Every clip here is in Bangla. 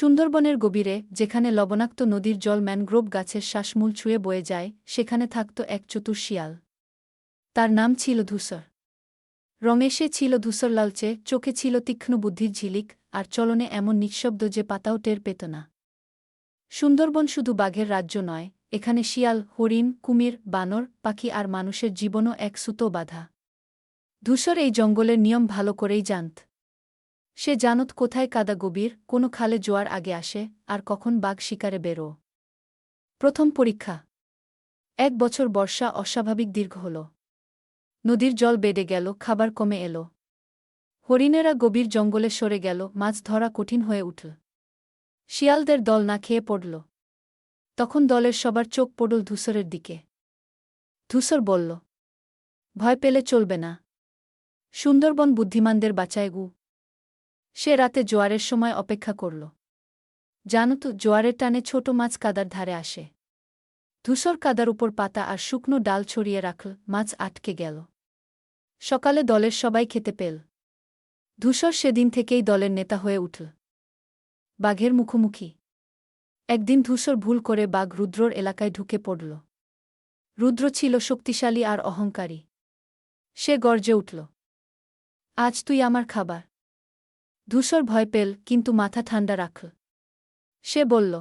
সুন্দরবনের গভীরে, যেখানে লবণাক্ত নদীর জল ম্যানগ্রোভ গাছের শ্বাসমূল ছুঁয়ে বয়ে যায়, সেখানে থাকত এক চতুর শিয়াল। তার নাম ছিল ধূসর। রমেশে ছিল ধূসর লালচে চোখে ছিল তীক্ষ্ণ বুদ্ধির ঝিলিক, আর চলনে এমন নিঃশব্দ যে পাতাও টের পেত না। সুন্দরবন শুধু বাঘের রাজ্য নয়, এখানে শিয়াল, হরিণ, কুমির, বানর, পাখি আর মানুষের জীবনও এক সুতো বাধা। ধূসর এই জঙ্গলের নিয়ম ভালো করেই জানত। সে জানত কোথায় কাদা গভীর, কোনো খালে জোয়ার আগে আসে, আর কখন বাঘ শিকারে বেরো। প্রথম পরীক্ষা। এক বছর বর্ষা অস্বাভাবিক দীর্ঘ হল। নদীর জল বেড়ে গেল, খাবার কমে এল। হরিণেরা গভীর জঙ্গলে সরে গেল, মাছ ধরা কঠিন হয়ে উঠল। শিয়ালদের দল না খেয়ে পড়ল। তখন দলের সবার চোখ পড়ল ধূসরের দিকে। ধূসর বলল, ভয় পেলে চলবে না। সুন্দরবন বুদ্ধিমানদের বাঁচায় গু সে রাতে জোয়ারের সময় অপেক্ষা করল। জানো তো, জোয়ারের টানে ছোট মাছ কাদার ধারে আসে। ধূসর কাদার উপর পাতা আর শুকনো ডাল ছড়িয়ে রাখল, মাছ আটকে গেল। সকালে দলের সবাই খেতে পেল। ধূসর সেদিন থেকেই দলের নেতা হয়ে উঠল। বাঘের মুখোমুখি। একদিন ধূসর ভুল করে বাঘ রুদ্রর এলাকায় ঢুকে পড়ল। রুদ্র ছিল শক্তিশালী আর অহংকারী। সে গর্জে উঠল, আজ তুই আমার খাবার। ধূসর ভয় পেল, কিন্তু মাথা ঠান্ডা রাখল সে বলল,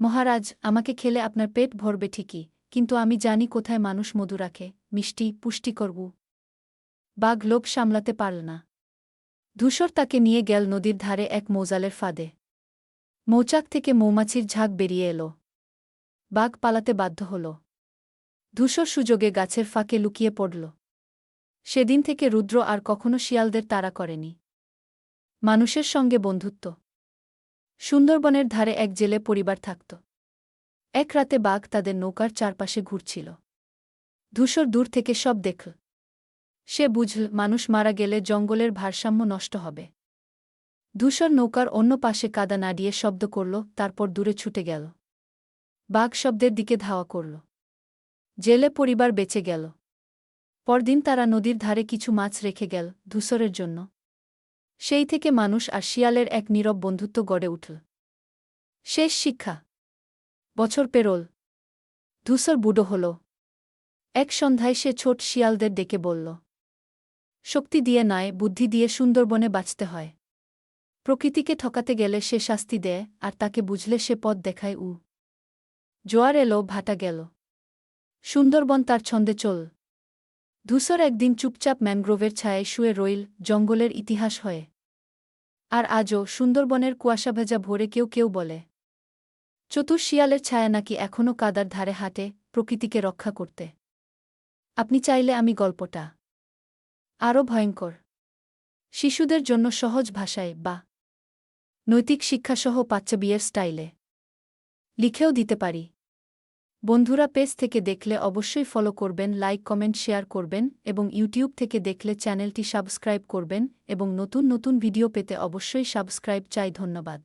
মহারাজ, আমাকে খেলে আপনার পেট ভরবে ঠিকই, কিন্তু আমি জানি কোথায় মানুষ মধু রাখে, মিষ্টি, পুষ্টিকর গু। বাঘ লোভ সামলাতে পারল না। ধূসর তাকে নিয়ে গেল নদীর ধারে এক মৌজালের ফাঁদে। মৌচাক থেকে মৌমাছির ঝাঁক বেরিয়ে এলো। বাঘ পালাতে বাধ্য হল। ধূসর সুযোগে গাছের ফাঁকে লুকিয়ে পড়ল। সেদিন থেকে রুদ্র আর কখনো শিয়ালদের তাড়া করেনি। মানুষের সঙ্গে বন্ধুত্ব। সুন্দরবনের ধারে এক জেলে পরিবার থাকত। এক রাতে বাঘ তাদের নৌকার চারপাশে ঘুরছিল। ধূসর দূর থেকে সব দেখল। সে বুঝল, মানুষ মারা গেলে জঙ্গলের ভারসাম্য নষ্ট হবে। ধূসর নৌকার অন্য পাশে কাদা নাড়িয়ে শব্দ করল, তারপর দূরে ছুটে গেল। বাঘ শব্দের দিকে ধাওয়া করল। জেলে পরিবার বেঁচে গেল। পরদিন তারা নদীর ধারে কিছু মাছ রেখে গেল ধূসরের জন্য। সেই থেকে মানুষ আর শিয়ালের এক নীরব বন্ধুত্ব গড়ে উঠল। শেষ শিক্ষা। বছর পেরোল। ধূসর বুড়ো হল। এক সন্ধ্যায় সে ছোট শিয়ালদের ডেকে বলল, শক্তি দিয়ে নয়, বুদ্ধি দিয়ে সুন্দরবনে বাঁচতে হয়। প্রকৃতিকে ঠকাতে গেলে সে শাস্তি দেয়, আর তাকে বুঝলে সে পথ দেখায় উ। জোয়ার এলো, ভাটা গেল। সুন্দরবন তার ছন্দে চল। ধূসর একদিন চুপচাপ ম্যানগ্রোভের ছায়ায় শুয়ে রইল, জঙ্গলের ইতিহাস হয়ে। আর আজও সুন্দরবনের কুয়াশা ভেজা ভোরে কেউ কেউ বলে চতুর শিয়ালের ছায়া নাকি এখনও কাদার ধারে হাঁটে প্রকৃতিকে রক্ষা করতে। আপনি চাইলে আমি গল্পটা আরও ভয়ঙ্কর। শিশুদের জন্য সহজ ভাষায় বা নৈতিক শিক্ষাসহ বাচ্চা বিয়ের স্টাইলে লিখেও দিতে পারি। বন্ধুরা পেজ থেকে দেখলে অবশ্যই ফলো করবেন লাইক কমেন্ট শেয়ার করবেন এবং ইউটিউব থেকে দেখলে চ্যানেলটি সাবস্ক্রাইব করবেন এবং নতুন নতুন ভিডিও পেতে অবশ্যই সাবস্ক্রাইব চাই, ধন্যবাদ।